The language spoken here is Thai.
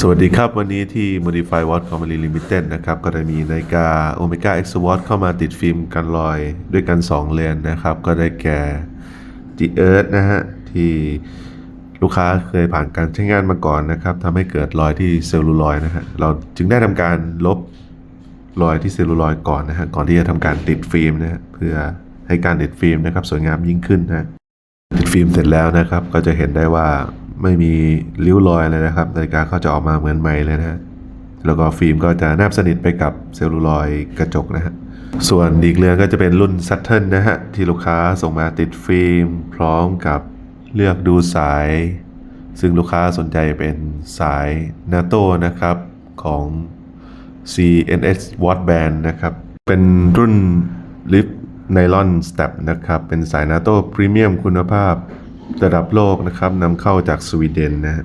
สวัสดีครับ วันนี้ที่ Modify Watch Company Limited นะครับ ก็ได้มีนาฬิกา Omega X Watch เข้ามาติดฟิล์มกันรอยด้วยกัน 2 เลนนะครับ ก็ได้แก่ G Earth นะฮะ ที่ลูกค้าเคยผ่านการใช้งานมาก่อนนะครับทำให้เกิดรอยที่เซลลูลอยนะฮะ เราจึงได้ทำการลบรอยที่เซลลูลอยก่อนนะฮะ ก่อนที่จะทำการติดฟิล์มนะฮะ เพื่อให้การติดฟิล์มนะครับสวยงามยิ่งขึ้นนะฮะติดฟิล์มเสร็จแล้วนะครับ ก็จะเห็นได้ว่า ไม่มีริ้วรอยเลยนะครับนาฬิกาก็จะออกมาเหมือนใหม่เลยนะฮะแล้วก็ฟิล์มก็จะแนบสนิทไปกับเซลลูลอยด์กระจกนะฮะส่วนอีกเรือนก็จะเป็นรุ่น Saturn นะฮะ ที่ลูกค้าส่งมาติดฟิล์ม พร้อมกับเลือกดูสาย ซึ่งลูกค้าสนใจเป็นสาย NATO นะครับ ของ CNS Watch Band นะครับ เป็นรุ่นลิฟไนลอนสเต็ปนะครับ เป็นสายนาโต้พรีเมียมคุณภาพ ระดับโลกนะครับนำเข้าจากสวีเดนนะฮะ